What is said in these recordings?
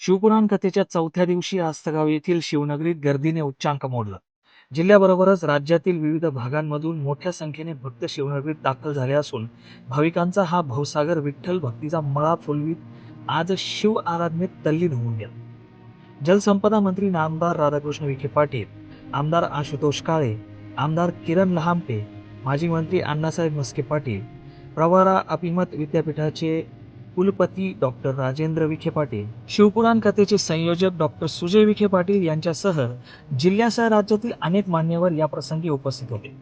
शिवपुराण कथेच्या चौथ्या दिवशी आस्तगाव येथील शिवनगरीत गर्दीने उच्चांक मोडला. जिल्ह्याबरोबरच राज्यातील विविध भागांमधून मोठ्या संख्येने भक्त शिवनगरीत दाखल झाले असून भाविकांचा हा भवसागर विठ्ठल भक्तीचा मळा फुलवीत आज शिव आराधनेत तल्लीन होऊन गेला. जलसंपदा मंत्री नामदार राधाकृष्ण विखे पाटील आमदार आशुतोष काळे आमदार किरण लहामटे माजी मंत्री अण्णासाहेब म्हस्के पाटील प्रवारा अभिमत विद्यापीठाचे कुलपती डॉक्टर राजेंद्र विखे पाटील. शिवपुराण कथेचे संयोजक डॉक्टर सुजय विखे पाटील यांच्यासह जिल्ह्यासह राज्यातील अनेक मान्यवर या प्रसंगी उपस्थित होते.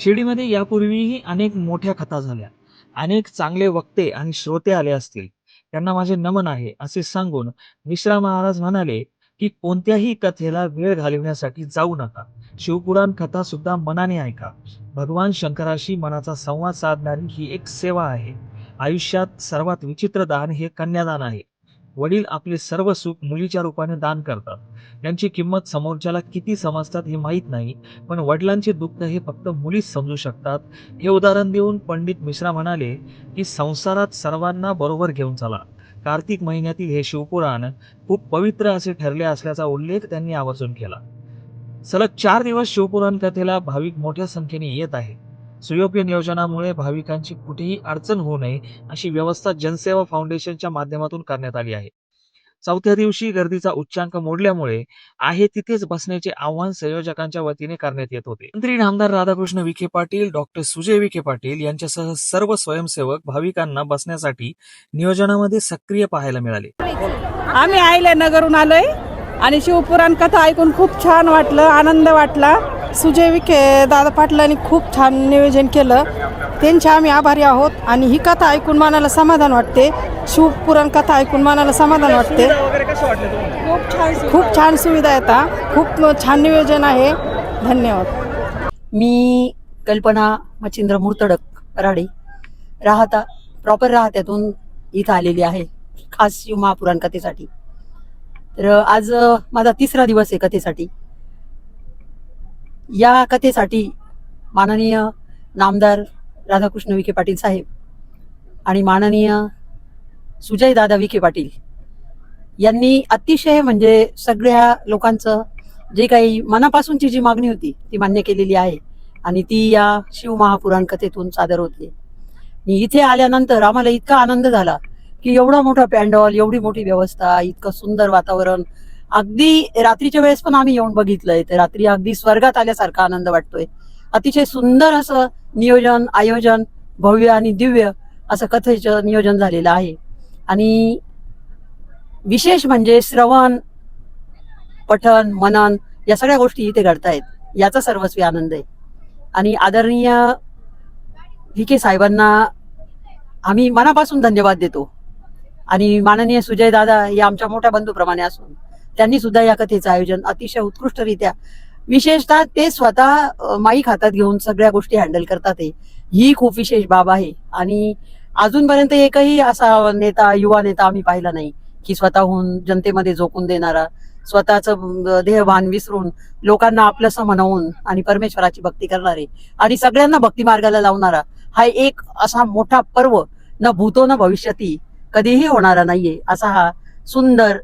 शिर्डीमध्ये यापूर्वीही अनेक मोठ्या कथा झाल्या. अनेक चांगले वक्ते आणि श्रोते आले असतील. त्यांना माझे नमन आहे असे सांगून मिश्रा महाराज म्हणाले की कोणत्याही कथेला वेळ घालवण्यासाठी जाऊ नका. शिवपुराण कथा सुद्धा मनाने ऐका. भगवान शंकराशी मनाचा संवाद साधणारी ही एक सेवा आहे. आयुष्यात सर्वात विचित्र दान हे कन्यादान आहे. वडील आपले सर्व सुख मुलीच्या रूपाने दान करतात. त्यांची किंमत समोरच्याला किती समजतात हे माहीत नाही पण वडिलांचे दुःख हे फक्त मुलीच समजू शकतात. हे उदाहरण देऊन पंडित मिश्रा म्हणाले की संसारात सर्वांना बरोबर घेऊन चला. कार्तिक महिन्यातील हे शिवपुराण खूप पवित्र असे ठरले असल्याचा उल्लेख त्यांनी आवर्जून केला. सलग चार दिवस शिवपुराण कथेला भाविक मोठ्या संख्येने येत आहे सुयोग्य नियोजनामुळे भाविकांची कुठेही अडचण होऊ नये अशी व्यवस्था जनसेवा फाउंडेशनच्या माध्यमातून करण्यात आली आहे. चौथ्या दिवशी गर्दीचा उच्चांक मोडल्यामुळे आहे तिथेच बसण्याचे आव्हान संयोजकांच्या वतीने करण्यात येत होते. मंत्री नामदार राधाकृष्ण विखे पाटील डॉक्टर सुजय विखे पाटील यांच्यासह सर्व स्वयंसेवक भाविकांना बसण्यासाठी नियोजनामध्ये सक्रिय पाहायला मिळाले. आम्ही आईला नगरून आलोय आणि शिवपुराण कथा ऐकून खूप छान वाटलं आनंद वाटला. सुजय विखे दादा पाटलांनी खूप छान नियोजन केलं. त्यांचे आम्ही आभारी आहोत आणि ही कथा ऐकून मनाला समाधान वाटते. शिवपुराण कथा ऐकून मनाला समाधान वाटते. खूप छान खूप छान सुविधा येतात खूप छान नियोजन आहे. धन्यवाद. मी कल्पना मच्छिंद्र मूर्तडक राडे. राहता प्रॉपर राहत्यातून इथं आलेली आहे. खास शिव महापुराण कथेसाठी. तर आज माझा तिसरा दिवस आहे कथेसाठी. या कथेसाठी माननीय नामदार राधाकृष्ण विखे पाटील साहेब आणि माननीय सुजय दादा विखे पाटील यांनी अतिशय म्हणजे सगळ्या लोकांचं जे काही मनापासूनची जी मागणी होती ती मान्य केलेली आहे आणि ती या शिव महापुराण कथेतून सादर होते आणि इथे आल्यानंतर आम्हाला इतका आनंद झाला की एवढा मोठा पॅन्डॉल एवढी मोठी व्यवस्था इतकं सुंदर वातावरण अगदी रात्रीच्या वेळेस पण आम्ही येऊन बघितलंय. तर रात्री अगदी स्वर्गात आल्यासारखा आनंद वाटतोय. अतिशय सुंदर असं नियोजन आयोजन भव्य आणि दिव्य असं कथेचं नियोजन झालेलं आहे. आणि विशेष म्हणजे श्रवण पठन मनन या सगळ्या गोष्टी इथे घडतायत. याचा सर्वस्वी आनंद आहे. आणि आदरणीय विखे साहेबांना आम्ही मनापासून धन्यवाद देतो. आणि माननीय सुजय दादा हे आमच्या मोठ्या बंधूप्रमाणे असून त्यांनी सुद्धा या कथेचं आयोजन अतिशय उत्कृष्टरित्या विशेषतः ते स्वतः माईक हातात घेऊन सगळ्या गोष्टी हँडल करतात ही. खूप विशेष बाब आहे. आणि अजूनपर्यंत एकही असा नेता युवा नेता आम्ही पाहिला नाही की स्वतःहून जनतेमध्ये झोकून देणारा स्वतःचं देहभान विसरून लोकांना आपलंसं म्हणवून आणि परमेश्वराची भक्ती करणारे आणि सगळ्यांना भक्ती मार्गाला लावणारा हा एक असा मोठा पर्व न भूतो न भविष्यती कधीही होणारा नाहीये असा हा सुंदर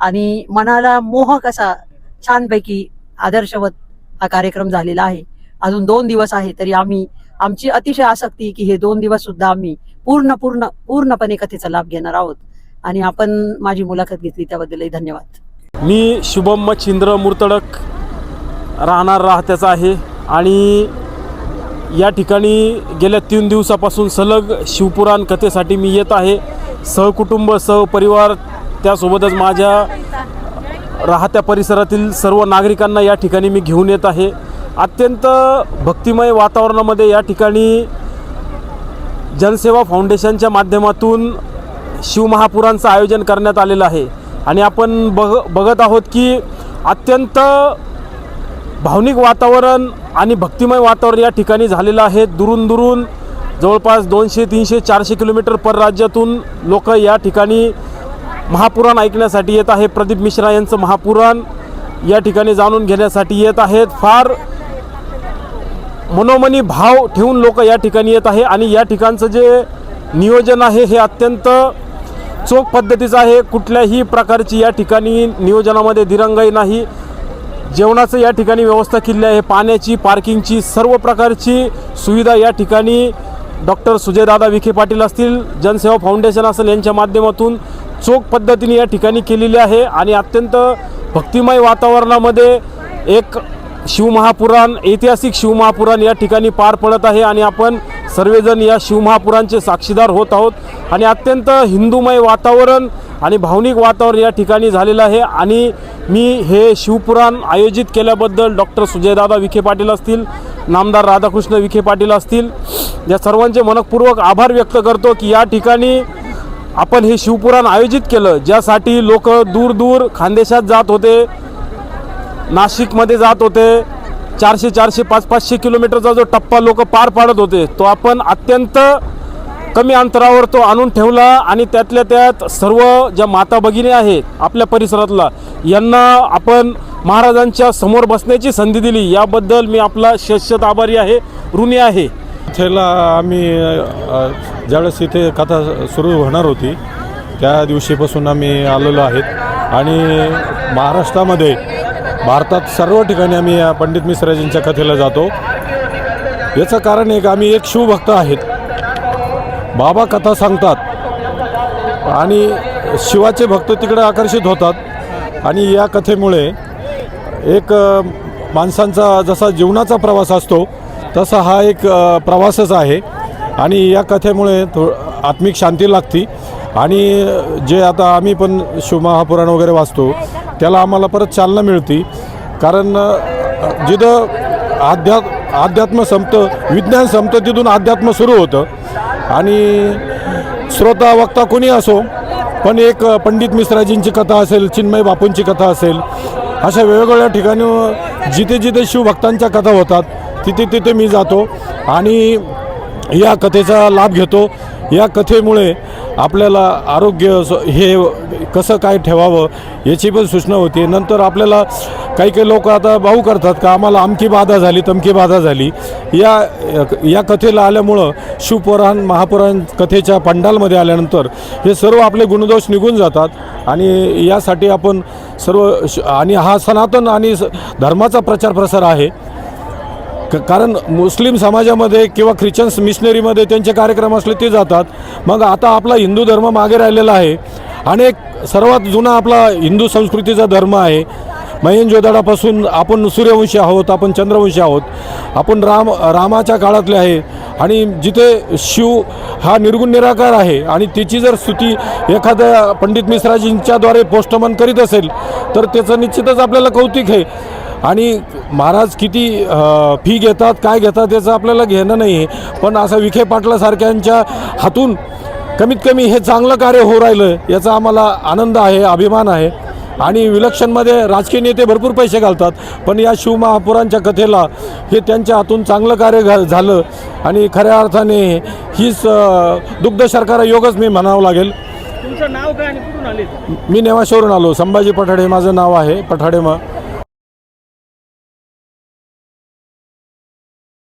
आणि मनाला मोहक असा छानपैकी आदर्शवत हा कार्यक्रम झालेला आहे. अजून दोन दिवस आहे तरी आम्ही आमची अतिशय आसक्ती की हे दोन दिवस सुद्धा आम्ही पूर्ण पूर्ण पूर्णपणे कथेचा लाभ घेणार आहोत. आणि आपण माझी मुलाखत घेतली त्याबद्दलही धन्यवाद. मी शुभम मच्छिंद्र मूर्तडक राहणार राहत्याचा आहे. आणि या ठिकाणी गेल्या तीन दिवसापासून सलग शिवपुराण कथेसाठी मी येत आहे. सहकुटुंब सहपरिवार त्यासोबतच माझ्या राहत्या परिसरातील सर्व नागरिकांना या ठिकाणी मी घेऊन येत आहे. अत्यंत भक्तिमय वातावरणामध्ये या ठिकाणी जनसेवा फाउंडेशनच्या माध्यमातून शिवमहापुरांचं आयोजन करण्यात आलेलं आहे. आणि आपण बघ बघत आहोत की अत्यंत भावनिक वातावरण आणि भक्तिमय वातावरण या ठिकाणी झालेलं आहे. दुरून दुरून जवळपास दोनशे तीनशे चारशे किलोमीटर परराज्यातून लोक या ठिकाणी महापुराण ऐकण्यासाठी येत आहे. प्रदीप मिश्रा यांचं महापुराण या ठिकाणी जाणून घेण्यासाठी येत आहेत. फार मनोमनी भाव ठेवून लोक या ठिकाणी येत आहे आणि या ठिकाणचं जे नियोजन आहे हे अत्यंत चोख पद्धतीचं आहे. कुठल्याही प्रकारची या ठिकाणी नियोजनामध्ये दिरंगाई नाही. जेवणाचं या ठिकाणी व्यवस्था केली आहे. पाण्याची पार्किंगची सर्व प्रकारची सुविधा या ठिकाणी डॉक्टर सुजयदादा विखे पाटील असतील जनसेवा फाउंडेशन असेल यांच्या माध्यमातून चोख पद्धतीने या ठिकाणी केलेली आहे आणि अत्यंत भक्तिमय वातावरणामध्ये एक शिवमहापुराण ऐतिहासिक शिवमहापुराण या ठिकाणी पार पडत आहे आणि आपण सर्वजण या शिवमहापुराणचे साक्षीदार होत आहोत. आणि अत्यंत हिंदूमय वातावरण आणि भावनिक वातावरण या ठिकाणी झालेलं आहे. आणि मी हे शिवपुराण आयोजित केल्याबद्दल डॉक्टर सुजयदादा विखे पाटील असतील नामदार राधाकृष्ण विखे पाटील असतील या सर्वांचे मनपूर्वक आभार व्यक्त करतो की या ठिकाणी आपण हे शिवपुराण आयोजित केलं ज्यासाठी लोक दूर दूर खानदेशात जात होते नाशिकमध्ये जात होते चारशे चारशे पाच पाचशे किलोमीटरचा जो टप्पा लोक पार पाडत होते तो आपण अत्यंत कमी अंतरावर तो आणून ठेवला आणि त्यातल्या त्यात सर्व ज्या माता भगिनी आहेत आपल्या परिसरातला यांना आपण महाराजांच्या समोर बसण्याची संधी दिली. याबद्दल मी आपला शतशत आभारी आहे ऋणी आहे. कथेला आम्ही ज्यावेळेस इथे कथा सुरू होणार होती त्या दिवशीपासून आम्ही आलेलो आहेत. आणि महाराष्ट्रामध्ये भारतात सर्व ठिकाणी आम्ही या पंडित मिश्राजींच्या कथेला जातो. याचं कारण एक आम्ही एक शिवभक्त आहेत. बाबा कथा सांगतात आणि शिवाचे भक्त तिकडे आकर्षित होतात. आणि या कथेमुळे एक माणसांचा जसा जीवनाचा प्रवास असतो तसा हा एक प्रवासच आहे. आणि या कथेमुळे थो आत्मिक शांती लागती. आणि जे आता आम्ही पण शिवमहापुराण वगैरे वाचतो त्याला आम्हाला परत चालना मिळते. कारण जिथं आध्या अध्यात्म संपतं विज्ञान संपतं तिथून अध्यात्म सुरू होतं. आणि श्रोता वक्ता कोणी असो पण एक पंडित मिश्राजींची कथा असेल चिन्मय बापूंची कथा असेल अशा वेगवेगळ्या ठिकाणी जिथे जिथे शिवभक्तांच्या कथा होतात तिथे तिथे मी जातो आणि या कथेचा लाभ घेतो. या कथेमुळे आपल्याला आरोग्य हे कसं काय ठेवावं याची पण सूचना होती. नंतर आपल्याला काही काही लोक आता भाऊ करतात का आम्हाला अमकी बाधा झाली तमकी बाधा झाली. या या कथेला आल्यामुळं शिवपुराण महापुराण कथेच्या पंडालमध्ये आल्यानंतर हे सर्व आपले गुणदोष निघून जातात आणि यासाठी आपण सर्व श- आणि हा सनातन आणि स- धर्माचा प्रचार प्रसार आहे. क- कारण मुस्लिम समाजामध्ये किंवा ख्रिश्चन्स मिशनरीमध्ये त्यांचे कार्यक्रम असले ते जातात. मग आता आपला हिंदू धर्म मागे राहिलेला आहे. आणि एक सर्वात जुना आपला हिंदू संस्कृतीचा धर्म आहे. महेंजोदाडापासून आपण सूर्यवंशी आहोत आपण चंद्रवंशी आहोत. आपण राम रामाच्या काळातले आहे. आणि जिथे शिव हा निर्गुण निराकार आहे आणि त्याची जर स्तुती एखाद्या पंडित मिश्राजींच्याद्वारे पोस्टमन करीत असेल तर त्याचं निश्चितच आपल्याला कौतिक आहे. आणि महाराज किती फी घेतात काय घेतात याचं आपल्याला घेणं नाही. आहे पण असं विखे पाटलासारख्यांच्या हातून कमीत कमी हे चांगलं कार्य होऊ राहिलं याचा आम्हाला आनंद आहे अभिमान आहे. आणि विलक्षणमध्ये राजकीय नेते भरपूर पैसे घालतात पण या शिवमहापुरांच्या कथेला हे त्यांच्या हातून चांगलं कार्य घा झालं. आणि खऱ्या अर्थाने हीच दुग्ध शर्करा योगच मी म्हणावं लागेल. तुमचं नाव काय आणि कुठून आले? मी नेवाशवरून आलो. संभाजी पठाडे माझं नाव आहे पठाडे मग